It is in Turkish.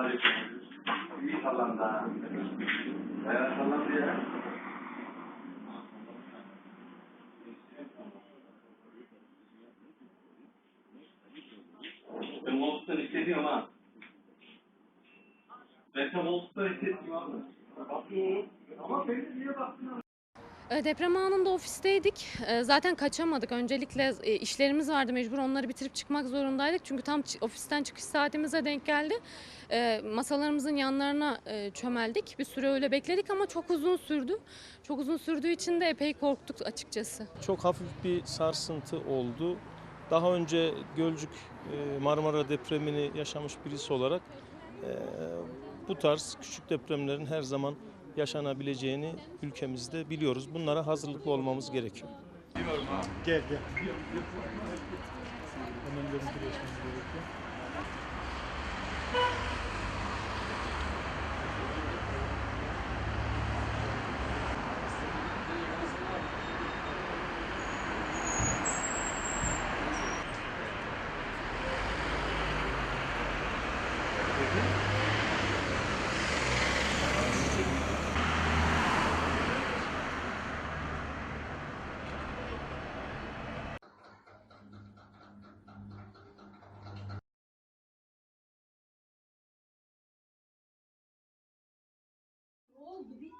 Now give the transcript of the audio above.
olacak. İyi sallanda. Bayağı sallandı ya. Ben Wolfs'tan hissediyorum ha. Ben tam Wolfs'tan hissediyorum. Bakıyorum. Ama ben Deprem anında ofisteydik. E, Zaten kaçamadık. Öncelikle e, işlerimiz vardı mecbur onları bitirip çıkmak zorundaydık. Çünkü tam ofisten çıkış saatimize denk geldi. E, Masalarımızın yanlarına e, çömeldik. Bir süre öyle bekledik ama çok uzun sürdü. Çok uzun sürdüğü için de epey korktuk açıkçası. Çok hafif bir sarsıntı oldu. Daha önce Gölcük e, Marmara depremini yaşamış birisi olarak bu tarz küçük depremlerin her zaman yaşanabileceğini ülkemizde biliyoruz. Bunlara hazırlıklı olmamız gerekiyor. Gel gel. Hemen görüntüleşmemiz gerekiyor. Oldu bitti.